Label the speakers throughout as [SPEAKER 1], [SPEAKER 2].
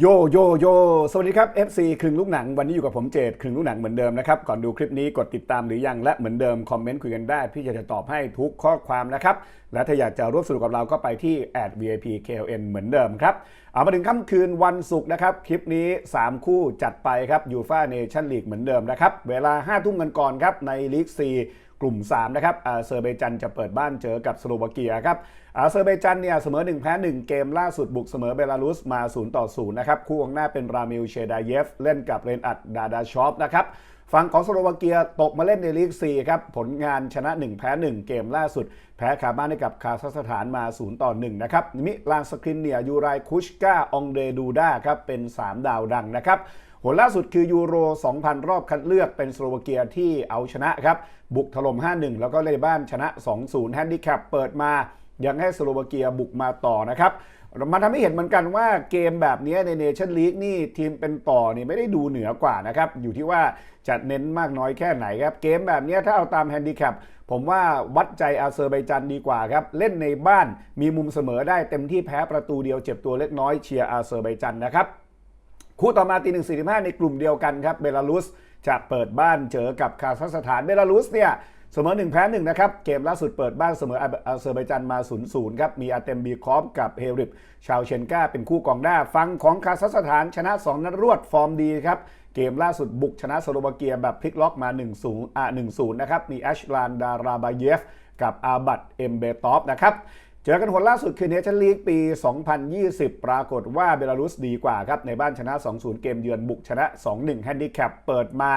[SPEAKER 1] โยโยโย สวัสดีครับ FC ครึ่งลูกหนัง วันนี้อยู่กับผมเจตครึ่งลูกหนังเหมือนเดิมนะครับ ก่อนดูคลิปนี้กดติดตามหรือยัง และเหมือนเดิม คอมเมนต์คุยกันได้ พี่จะตอบให้ทุกข้อความนะครับ และถ้าอยากจะร่วมสนุกกับเราก็ไปที่ @vip kln เหมือนเดิมครับ เอามาถึงค่ำคืนวันศุกร์นะครับ คลิปนี้ 3 คู่จัดไปครับยูฟาเนชั่นลีกเหมือนเดิมนะครับ เวลา5ทุ่มกันก่อนครับในลีก 4 กลุ่ม 3 นะครับอาเซอร์เบจันจะเปิดบ้านเจอกับสโลวาเกียครับอาเซอร์เบจันเนี่ยเสมอ 1 แพ้ 1 เกมล่าสุดบุกเสมอเบลารุสมา 0 ต่อ 0 นะครับ คู่ของหน้าเป็นรามิลเชดาเยฟ เล่นกับเรนอัดดาดาชอปนะครับฝั่งของสโลวาเกียตกมาเล่นในลีก 4 ครับ ผลงานชนะ 1 แพ้ 1 เกมล่าสุด แพ้คาบ้านให้กับคาซัคสถานมา 0 ต่อ 1 นะครับ มิลานสครินเนียยูไรคุชกาองเดดูด้าครับ เป็น 3 ดาวดังนะครับ ผลล่าสุดคือยูโร 2,000 รอบคัดเลือกเป็นสโลวาเกียที่เอาชนะครับ บุกถล่ม 5-1 แล้วก็เล่นบ้านชนะ 2-0 แฮนดิแคปเปิดมา ยังให้สโลวาเกียบุกมาต่อนะครับมันทำให้เห็นเหมือนกันว่าเกมแบบนี้ในเนชั่นลีกนี่ทีมเป็นต่อนี่ไม่ได้ดูเหนือกว่านะครับ อยู่ที่ว่าจะเน้นมากน้อยแค่ไหนครับ เกมแบบนี้ถ้าเอาตามแฮนดิแคปผมว่าวัดใจอาเซอร์ไบจันดีกว่าครับ เล่นในบ้านมีมุมเสมอได้เต็มที่แพ้ประตูเดียวเจ็บตัวเล็กน้อยเชียร์อาเซอร์ไบจันนะครับ คู่ต่อมาตีหนึ่งสี่สิบห้าในกลุ่มเดียวกันครับเบลารุสจะเปิดบ้านเจอกับคาซัคสถานเบลารุสเนี่ยเสมอ1แพ้1นะครับ เกมล่าสุดเปิดบ้านเสมออาเซอร์ไบจันมา0-0ครับ มีอาเตมบีคอฟกับเฮริปชาวเชนกาเป็นคู่กองหน้า ฟังของคาซัคสถานชนะ 2 นัดรวดฟอร์มดีครับ เกมล่าสุดบุกชนะสโลวาเกียแบบพลิกล็อกมา1-0อ่า1-0นะครับ มีแอชลานดาราบาเยฟกับอาบัตเอ็มเบตอฟนะครับ เจอกันผลล่าสุดคือเนชั่นลีกปี 2020 ปรากฏว่าเบลารุสดีกว่าครับ ในบ้านชนะ 2-0 เกมเยือนบุกชนะ 2-1 แฮนดิแคปเปิดมา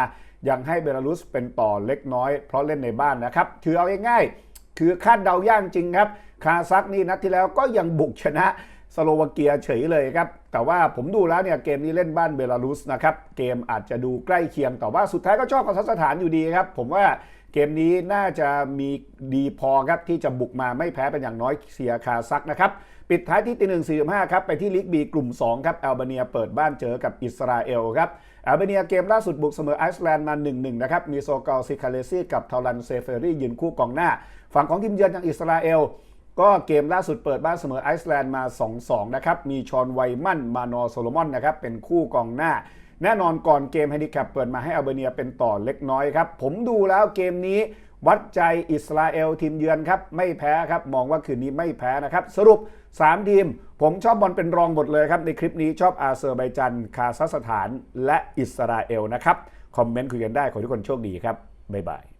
[SPEAKER 1] ยังให้เบลารุสเป็นต่อเล็กน้อย เพราะเล่นในบ้านนะครับ คือเอาง่ายๆคือคาดเดายากจริงครับ คาซักนี่นัดที่แล้วก็ยังบุกชนะ สโลวาเกียเฉยเลยครับ แต่ว่าผมดูแล้วเนี่ยเกมนี้เล่นบ้านเบลารุสนะครับ เกมอาจจะดูใกล้เคียง แต่ว่าสุดท้ายก็ชอบคาซัคสถานอยู่ดีครับ ผมว่าเกมนี้น่าจะมีดีพอครับ ที่จะบุกมาไม่แพ้เป็นอย่างน้อยเสียคาซักนะครับปิดท้ายที่ตีหนึ่งสี่ห้าครับ ไปที่ลีกบีกลุ่ม 2 ครับแอลเบเนียเปิดบ้านเจอกับอิสราเอลครับแอลเบเนียเกมล่าสุดบุกเสมอไอซ์แลนด์มา 1-1 นะครับ มีโซกอลซิคาเลซี่กับทารันเซเฟอรี่ยืนคู่กองหน้า ฝั่งของทีมเยือนอย่างอิสราเอล ก็เกมล่าสุดเปิดบ้านเสมอไอซ์แลนด์มา 2-2 นะครับ มีชอนไวมั่น มานอโซโลมอนนะครับ เป็นคู่กองหน้า แน่นอนก่อนเกมแฮนดิแคปเปิดมาให้อัลเบเนียเป็นต่อเล็กน้อยครับ ผมดูแล้วเกมนี้วัดใจอิสราเอลทีมเยือนครับ ไม่แพ้ครับ มองว่าคืนนี้ไม่แพ้นะครับ สรุป 3 ทีม ผมชอบบอลเป็นรองหมดเลยครับ ในคลิปนี้ชอบอาเซอร์ไบจันคาซัคสถาน และอิสราเอลนะครับคอมเมนต์คุยกันได้ขอทุกคนโชคดีครับบ๊ายบาย